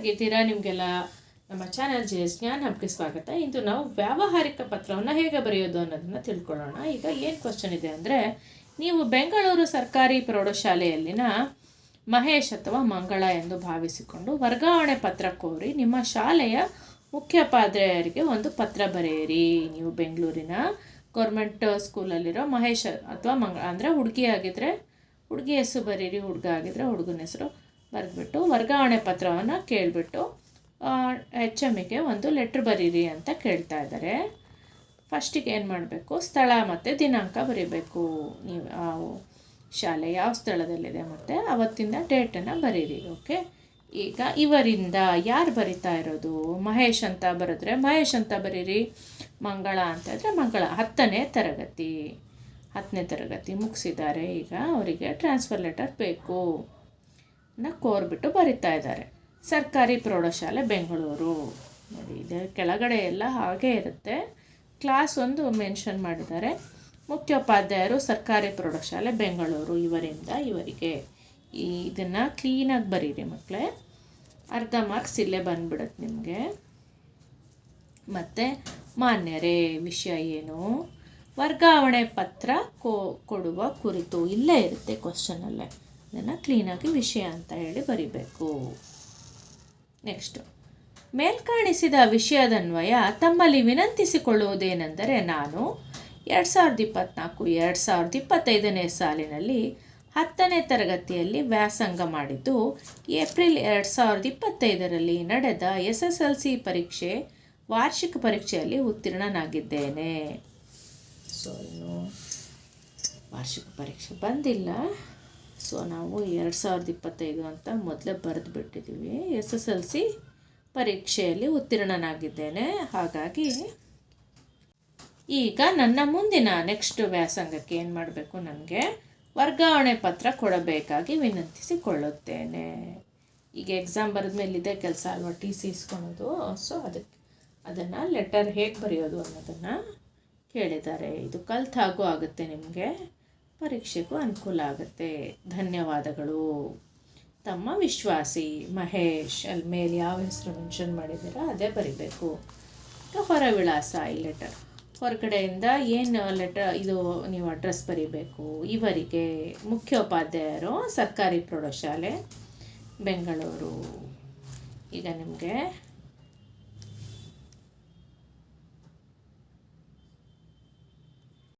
ಹೇಗಿದ್ದೀರಾ ನಿಮಗೆಲ್ಲ ನಮ್ಮ ಚಾನಲ್ ಜೆ ಎಸ್ ಜ್ಞಾನ ಹಬ್ಗೆ ಸ್ವಾಗತ. ಇಂದು ನಾವು ವ್ಯಾವಹಾರಿಕ ಪತ್ರವನ್ನು ಹೇಗೆ ಬರೆಯೋದು ಅನ್ನೋದನ್ನು ತಿಳ್ಕೊಳ್ಳೋಣ. ಈಗ ಏನು ಕ್ವಶನ್ ಇದೆ ಅಂದರೆ, ನೀವು ಬೆಂಗಳೂರು ಸರ್ಕಾರಿ ಪ್ರೌಢಶಾಲೆಯಲ್ಲಿನ ಮಹೇಶ್ ಅಥವಾ ಮಂಗಳ ಎಂದು ಭಾವಿಸಿಕೊಂಡು ವರ್ಗಾವಣೆ ಪತ್ರ ಕೋರಿ ನಿಮ್ಮ ಶಾಲೆಯ ಮುಖ್ಯೋಪಾಧ್ಯಾಯರಿಗೆ ಒಂದು ಪತ್ರ ಬರೆಯಿರಿ. ನೀವು ಬೆಂಗಳೂರಿನ ಗೌರ್ಮೆಂಟ್ ಸ್ಕೂಲಲ್ಲಿರೋ ಮಹೇಶ್ ಅಥವಾ ಮಂಗ ಅಂದರೆ ಹುಡುಗಿ ಆಗಿದ್ದರೆ ಹುಡುಗಿ ಹೆಸರು ಬರೀರಿ ಹುಡುಗ ಆಗಿದ್ದರೆ ಹುಡುಗನ ಹೆಸರು. ಬರೆದ್ಬಿಟ್ಟು ವರ್ಗಾವಣೆ ಪತ್ರವನ್ನು ಕೇಳಿಬಿಟ್ಟು ಎಚ್ ಎಮ್ಮಿಗೆ ಒಂದು ಲೆಟ್ರ್ ಬರೀರಿ ಅಂತ ಕೇಳ್ತಾ ಇದ್ದಾರೆ ಫಸ್ಟಿಗೆ ಏನು ಮಾಡಬೇಕು? ಸ್ಥಳ ಮತ್ತು ದಿನಾಂಕ ಬರೀಬೇಕು. ನೀವು ಶಾಲೆ ಯಾವ ಸ್ಥಳದಲ್ಲಿದೆ ಮತ್ತು ಅವತ್ತಿಂದ ಡೇಟನ್ನು ಬರೀರಿ ಓಕೆ ಈಗ ಇವರಿಂದ ಯಾರು ಬರಿತಾ ಇರೋದು? ಮಹೇಶ್ ಅಂತ ಬರೆದ್ರೆ ಮಹೇಶ್ ಅಂತ ಬರೀರಿ, ಮಂಗಳ ಅಂತ ಇದ್ರೆ ಮಂಗಳ. ಹತ್ತನೇ ತರಗತಿ ಹತ್ತನೇ ತರಗತಿ ಮುಗಿಸಿದ್ದಾರೆ. ಈಗ ಅವರಿಗೆ ಟ್ರಾನ್ಸ್ಫರ್ ಲೆಟರ್ ಬೇಕು. ನ ಕೋರ್ಬಿಟ್ಟು ಬರಿತಾ ಇದ್ದಾರೆ. ಸರ್ಕಾರಿ ಪ್ರೌಢಶಾಲೆ, ಬೆಂಗಳೂರು. ನೋಡಿ, ಇದೆ ಕೆಳಗಡೆ ಎಲ್ಲ ಹಾಗೇ ಇರುತ್ತೆ. ಕ್ಲಾಸ್ ಒಂದು ಮೆನ್ಷನ್ ಮಾಡಿದ್ದಾರೆ. ಮುಖ್ಯೋಪಾಧ್ಯಾಯರು ಸರ್ಕಾರಿ ಪ್ರೌಢಶಾಲೆ, ಬೆಂಗಳೂರು, ಇವರಿಂದ ಇವರಿಗೆ. ಈ ಇದನ್ನು ಕ್ಲೀನಾಗಿ ಬರೀರಿ ಮಕ್ಕಳೇ ಅರ್ಧ ಮಾರ್ಕ್ಸ್ ಇಲ್ಲೇ ಬಂದ್ಬಿಡುತ್ತೆ ನಿಮಗೆ. ಮತ್ತು ಮಾನ್ಯರೇ, ವಿಷಯ ಏನು? ವರ್ಗಾವಣೆ ಪತ್ರ ಕೊಡುವ ಕುರಿತು ಇಲ್ಲೇ ಇರುತ್ತೆ ಕ್ವಶನಲ್ಲೇ ಅದನ್ನು ಕ್ಲೀನಾಗಿ ವಿಷಯ ಅಂತ ಹೇಳಿ ಬರಿಬೇಕು. ನೆಕ್ಸ್ಟು ಮೇಲ್ಕಾಣಿಸಿದ ವಿಷಯದನ್ವಯ ತಮ್ಮಲ್ಲಿ ವಿನಂತಿಸಿಕೊಳ್ಳುವುದೇನೆಂದರೆ ನಾನು ಎರಡು ಸಾವಿರದ ಇಪ್ಪತ್ತ್ನಾಲ್ಕು ಎರಡು ಸಾವಿರದ ಇಪ್ಪತ್ತೈದನೇ ಸಾಲಿನಲ್ಲಿ ಹತ್ತನೇ ತರಗತಿಯಲ್ಲಿ ವ್ಯಾಸಂಗ ಮಾಡಿದ್ದು, ಏಪ್ರಿಲ್ ಎರಡು ಸಾವಿರದ ಇಪ್ಪತ್ತೈದರಲ್ಲಿ ನಡೆದ ಎಸ್ ಎಸ್ ಎಲ್ ಸಿ ಪರೀಕ್ಷೆ, ವಾರ್ಷಿಕ ಪರೀಕ್ಷೆಯಲ್ಲಿ ಉತ್ತೀರ್ಣನಾಗಿದ್ದೇನೆ. ಸೊ ವಾರ್ಷಿಕ ಪರೀಕ್ಷೆ ಬಂದಿಲ್ಲ. ಸೊ ನಾವು ಎರಡು ಸಾವಿರದ ಇಪ್ಪತ್ತೈದು ಅಂತ ಮೊದಲೇ ಬರೆದು ಬಿಟ್ಟಿದ್ದೀವಿ ಎಸ್ ಎಸ್ ಎಲ್ ಸಿ ಪರೀಕ್ಷೆಯಲ್ಲಿ ಉತ್ತೀರ್ಣನಾಗಿದ್ದೇನೆ. ಹಾಗಾಗಿ ಈಗ ನನ್ನ ಮುಂದಿನ ನೆಕ್ಸ್ಟ್ ವ್ಯಾಸಂಗಕ್ಕೆ ಏನು ಮಾಡಬೇಕು ನನಗೆ? ವರ್ಗಾವಣೆ ಪತ್ರ ಕೊಡಬೇಕಾಗಿ ವಿನಂತಿಸಿಕೊಳ್ಳುತ್ತೇನೆ. ಈಗ ಎಕ್ಸಾಮ್ ಬರೆದ ಮೇಲೆ ಇದೇ ಕೆಲಸ ಅಲ್ವಾ? T C ಇಸ್ಕೊಳೋದು. ಸೊ ಅದಕ್ಕೆ ಅದನ್ನು ಲೆಟರ್ ಹೇಗೆ ಬರೆಯೋದು ಅನ್ನೋದನ್ನು ಕೇಳಿದ್ದಾರೆ. ಇದು ಕಲ್ತಾಗೂ ಆಗುತ್ತೆ ನಿಮಗೆ. ಪರೀಕ್ಷೆಗೂ ಅನುಕೂಲ ಆಗುತ್ತೆ. ಧನ್ಯವಾದಗಳು. ತಮ್ಮ ವಿಶ್ವಾಸಿ ಮಹೇಶ್, ಅಲ್ಲಿ ಮೇಲೆ ಯಾವ ಹೆಸರು ಮೆನ್ಷನ್ ಮಾಡಿದ್ದೀರಾ, ಅದೇ ಬರಿಬೇಕು. ಹೊರ ವಿಳಾಸ, ಈ ಲೆಟರ್ ಹೊರಗಡೆಯಿಂದ ಏನು ಲೆಟರ್ ಇದು ನೀವು ಅಡ್ರೆಸ್ ಬರಿಬೇಕು? ಇವರಿಗೆ ಮುಖ್ಯೋಪಾಧ್ಯಾಯರು, ಸರ್ಕಾರಿ ಪ್ರೌಢಶಾಲೆ, ಬೆಂಗಳೂರು. ಈಗ ನಿಮಗೆ